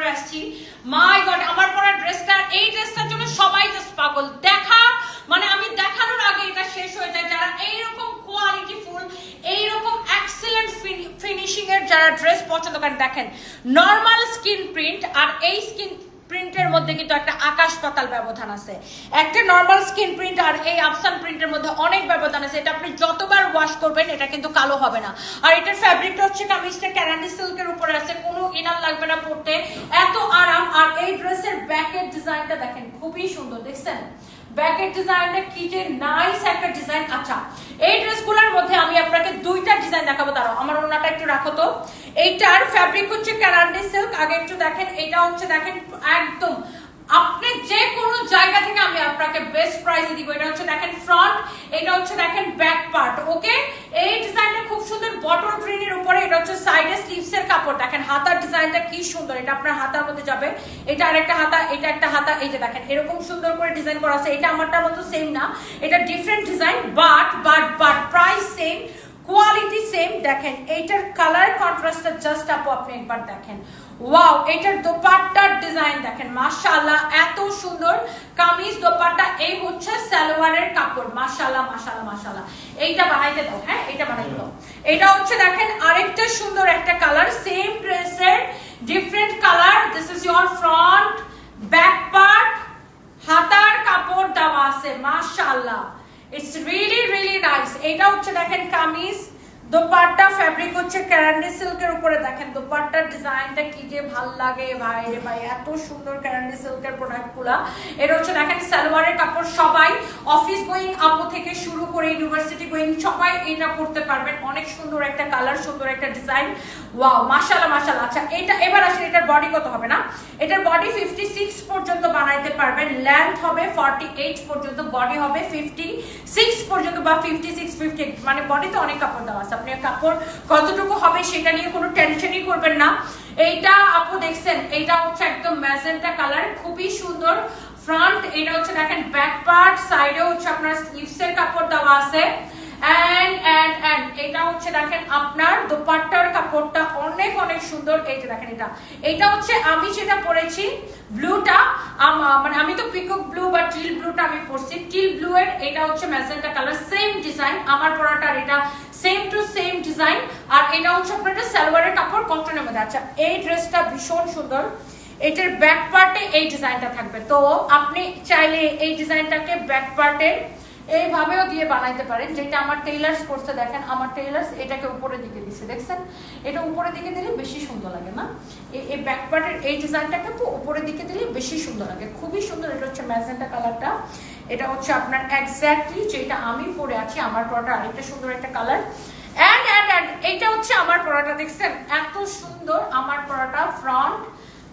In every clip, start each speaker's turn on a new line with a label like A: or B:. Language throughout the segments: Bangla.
A: পরে আসছি। মাই গড আমার পরা ড্রেসটা এই ড্রেসটার জন্য সবাই জাস্ট পাগল। দেখা মানে আমি দেখানোর আগে এটা শেষ হয়ে যায়। যারা এইরকম কোয়ালিটি ফুল, এইরকম এক্সেলেন্ট ফিনিশিং এর যারা ড্রেস পছন্দ করেন, দেখেন নর্মাল স্কিন প্রিন্ট আর এই স্কিন প্রিন্টের মধ্যে কিন্তু একটা আকাশ পাতাল ব্যবধান আছে। একটা নর্মাল স্কিন প্রিন্ট আর এই আফসান প্রিন্টের মধ্যে অনেক ব্যবধান আছে। এটা আপনি যতবার ওয়াশ করবেন, এটা কিন্তু কালো হবে না। আর এটার ফ্যাব্রিকটা হচ্ছে কামিজটা ক্যারান্ডি সিল্কের উপরে আছে, কোনো ইনার লাগবে না পড়তে এত আরাম, আর এই ড্রেসের ব্যাকের ডিজাইনটা দেখেন, খুবই সুন্দর, দেখছেন? ব্যাকের কি যে ডিজাইন। আচ্ছা এই মধ্যে আমি আপনাকে দুইটা ডিজাইন দেখাবো। দাঁড়াও, আমার ওনাটা একটু রাখো তো। এইটার ফ্যাব্রিক হচ্ছে ক্যারান্ডি সিল্ক আগে একটু দেখেন, এটা হচ্ছে দেখেন একদম। আপনি যে কোনো জায়গা থেকে আমি আপনাকে বেস্ট প্রাইসে দিব। এটা হচ্ছে দেখেন ফ্রন্ট এটা হচ্ছে দেখেন ব্যাক পার্ট ওকে এই ডিজাইনটা খুব সুন্দর বটল গ্রিনের উপরে, এটা হচ্ছে সাইডে স্লিভস এর কাপড়। দেখেন হাতার ডিজাইনটা কি সুন্দর, এটা আপনার হাতার মধ্যে যাবে। এটা আরেকটা হাতা, এটা একটা হাতা, এই যে দেখেন, এরকম সুন্দর করে ডিজাইন করা আছে। এটা আমারটার মতো সেম না, এটা different design but but but price same quality same দেখেন। এইটার কালার কন্ট্রাস্টটা জাস্ট আপু আপনি একবার দেখেন। ওয়াও এটার দোপাট্টার ডিজাইন দেখেন। মাশাআল্লাহ, এত সুন্দর। কামিজ দোপাট্টা, এই হচ্ছে সালোয়ারের কাপড়। মাশাআল্লাহ মাশাআল্লাহ মাশাআল্লাহ। এইটা বানাইতে দাও হ্যাঁ? এটা বানাইতে দাও। এটা হচ্ছে দেখেন আরেকটা সুন্দর একটা কালার সেম ড্রেসের different colour this is your front back part হাতার কাপড় দেওয়া আছে মাশাআল্লাহ ইটস রিয়েলি রিয়েলি নাইস এটা হচ্ছে দেখেন কামিজ, দোপাট্টা ফ্যাব্রিক হচ্ছে ক্যারান্ডি সিল্কের উপরে। দেখেন দোপাট্টার ডিজাইনটা কি যে ভালো লাগে ভাই রে ভাই, এত সুন্দর ক্যারান্ডি সিল্কের প্রোডাক্টগুলা এটা হচ্ছে দেখেন সালোয়ারের কাপড়। সবাই অফিস গোয়িং আপু থেকে শুরু করে ইউনিভার্সিটি গোয়িং সবাই এটা করতে পারবেন। অনেক সুন্দর একটা কালার সুন্দর একটা ডিজাইন ওয়াও মাশাআল্লাহ মাশাআল্লাহ। আচ্ছা এটা, এবার আসলে এটার বডি কত হবে না? এটার বডি 56 পর্যন্ত বানাইতে পারবেন। লেন্থ হবে 48 পর্যন্ত বডি হবে 56 পর্যন্ত বা 56 58 মানে বডিতে অনেক কাপড় দেওয়া আছে। আপনি কাপড় কতটুকু হবে সেটা নিয়ে কোনো টেনশনই করবেন না। এইটা আপু দেখছেন, এইটা হচ্ছে একদম ম্যাজেন্টা কালার খুবই সুন্দর। ফ্রন্ট এটা হচ্ছে দেখেন ব্যাক পার্ট সাইডে হচ্ছে আপনার স্লিভসের কাপড় দেওয়া আছে। এন্ড এন্ড এন্ড এটা হচ্ছে দেখেন, আপনার দোপাট্টার কাপড়টা অনেক অনেক সুন্দর, এই যে দেখেন এটা। এটা হচ্ছে আমি যেটা পরেছি ব্লুটা মানে আমি তো পিকক ব্লু বা টিল ব্লুটা আমি পরছি টিল ব্লু এর এটা হচ্ছে ম্যাজেন্টা কালার সেম ডিজাইন আমার পরাটার এটা সেম টু সেম ডিজাইন আর এটা হচ্ছে আপনার একটা সালোয়ারের কাপড় কটনের মধ্যে। আচ্ছা এই ড্রেসটা ভীষণ সুন্দর। এটার ব্যাক পার্টে এই ডিজাইনটা থাকবে। তো আপনি চাইলে এই ডিজাইনটাকে ব্যাক পার্টে এইভাবেও দিয়ে বানাইতে পারেন, যেটা আমার টেইলার্স করছে, দেখেন আমার টেইলার্স এটাকে উপরের দিকে দিচ্ছে দেখছেন? এটা উপরের দিকে দিলে বেশি সুন্দর লাগে, না? এই- এই ব্যাক পার্টের এই ডিজাইনটাকে উপরের দিকে দিলে বেশি সুন্দর লাগে, খুবই সুন্দর। এটা হচ্ছে ম্যাজেন্টা কালারটা এটা হচ্ছে আপনার এক্স্যাক্টলি যেটা আমি পরে আছি, আমার পরাটা আরেকটা সুন্দর একটা কালার অ্যান্ড অ্যান্ড অ্যান্ড এইটা হচ্ছে আমার পরাটা, দেখছেন? এত সুন্দর আমার পরাটা ফ্রন্ট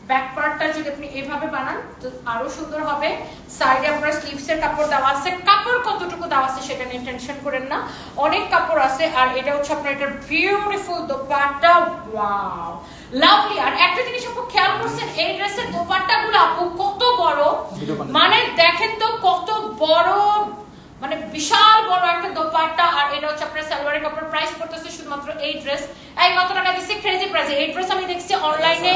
A: ব্যাক পার্টটা যদি আপনি এভাবে বানান তো আরও সুন্দর হবে। সাইডে আপনার স্লিভস কাপড় দেওয়া আছে। কাপড় কতটুকু দেওয়া আছে সেটা নিয়ে টেনশন করেন না। অনেক কাপড় আছে আর এটা হচ্ছে আপনার এটা বিউটিফুল দোপাট্টা। ওয়াও লাভলি আর একটা জিনিস আপু খেয়াল করছেন এই ড্রেসের দোপাট্টা গুলো আপু কত বড়। মানে দেখেন তো কত বড় মানে বিশাল বড় একটা দোপাট্টা। আর এটা হচ্ছে আপনার সালোয়ারের কাপড়। প্রাইস পড়তেছে শুধুমাত্র এই ড্রেস এই কত টাকা দিচ্ছে? ক্রেজি প্রাইসে এই ড্রেস আমি দেখছি অনলাইনে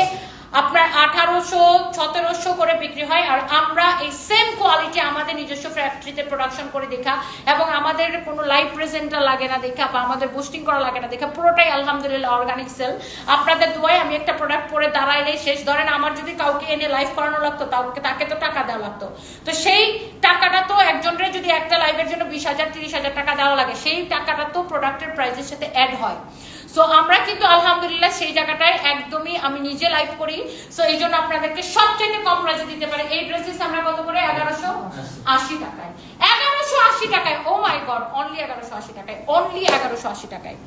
A: আপনার আঠারোশো, সতেরোশো করে বিক্রি হয় আর আমরা এই সেম কোয়ালিটি আমাদের নিজস্ব ফ্যাক্টরিতে প্রোডাকশন করে দেখা এবং আমাদের কোনো লাইভ প্রেজেন্টার লাগে না দেখা বা আমাদের বুস্টিং করা লাগে না দেখা। পুরোটাই আলহামদুলিল্লাহ অর্গানিক সেল আপনাদের দোয়ায় আমি একটা প্রোডাক্ট পরে দাঁড়াইলে শেষ। ধরেন আমার যদি কাউকে এনে লাইভ করানো লাগতো, তাকে তাকে তো টাকা দেওয়া লাগতো। তো সেই টাকাটা তো একজনের যদি একটা লাইভের জন্য বিশ হাজার, তিরিশ হাজার টাকা দেওয়া লাগে, সেই টাকাটা তো প্রোডাক্টের প্রাইসের সাথে অ্যাড হয়। সো আমরা কিন্তু আলহামদুলিল্লাহ সেই জায়গাটায় একদমই আমি নিজে লাইভ করি। সো এই জন্য আপনাদেরকে সবচেয়ে কম প্রাইসে দিতে পারে। এই ড্রেসেস আমরা কত করে? এগারোশো আশি টাকায়। এগারোশো আশি টাকায় ও মাই গড অনলি এগারোশো আশি টাকায় অনলি এগারোশো আশি টাকায়।